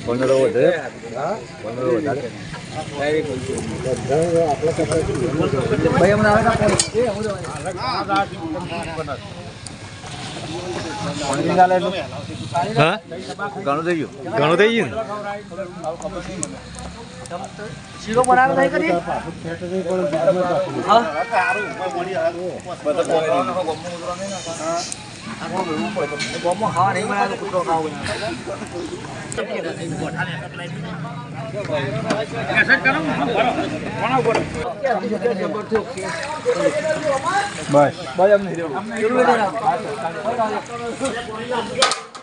પંદર વધારે પંદર વધારે ભાઈ હમણાં ઘણું થઈ ગયું. ઘણું થઈ ગયું શીરો બનાવે નહીં કરી ગોમમાં ખાવા નહીં મળે તો કૂતરો ખાવો બસ બસ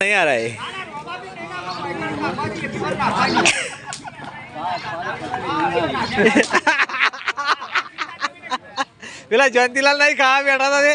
नहीं आ रहा है પેલા જયંતિલાલ નહીં ખાવા બેઠા હતા તે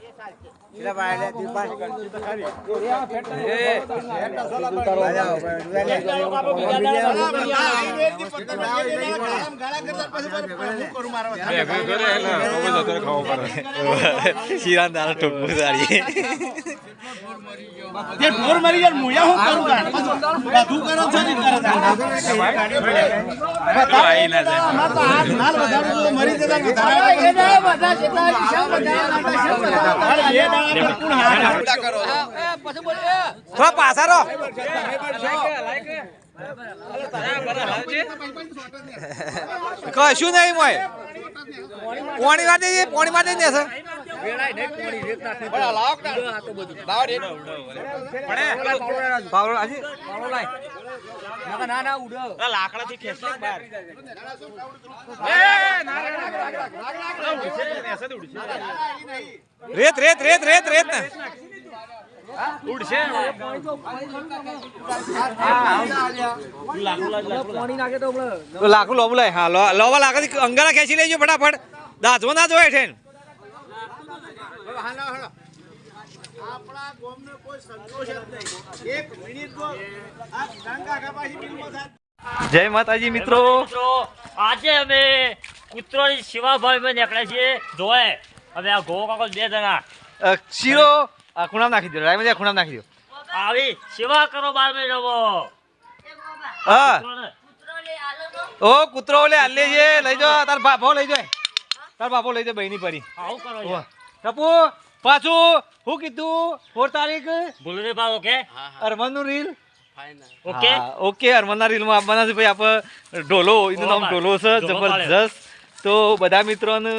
શિરાન દારા ટોપું સારી. ઢોર મરી જાય મુયા હું કરું બધું કરો છો ને કરે અમાર તો હાથ હાલ વધારે તો મરી જતા વધારે થોડા પાછા રહો. કશું નહીં મોય. પોણી માટે છે પોણી માટે ને સર પાવડો આજે ના ના ઉડો રેત રેત રેત રેત રેત ને પાણી નાખે તો હમણાં લાખું લોબુ લાય હા લો લોવા લાખાથી અંગારા ખેંચી લેજો ફટાફટ દાંતમાં ના હોય ઠેન આપણા ગામને કોઈ સંતોષ જ નહીં. એક મિનિટ આ ગંગા ગપાસી જય માતાજી મિત્રો. આજે અમે કૂતરોની સેવાભાવીમાં નીકળ્યા છીએ. જોએ અમે આ ગો કાકો બે જણા. શીરો આ ખૂણામાં નાખી દો રાયમાં ખૂણામ નાખી દો આવી સેવા કરો બાર મે. રમો હા ઓ કૂતરો છે. લઈ જો તાર બાપો લઈ જાય તાર બાપો લઈ દે બહેની પરી આવું કરો. ટપુ પાછું હું કીધું ફોર તારીખ ભૂલું નહીં પાડો ઓકે? અરમાનનું રીલ. ઓકે? ઓકે રીલ રીલમાં આપવાના છે ભાઈ આપ ઢોલો એનું નામ ઢોલો છે જબરજસ્ત. તો બધા મિત્રોને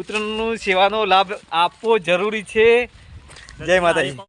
ઉત્તરાયણનું સેવાનો લાભ આપવો જરૂરી છે. જય માતાજી.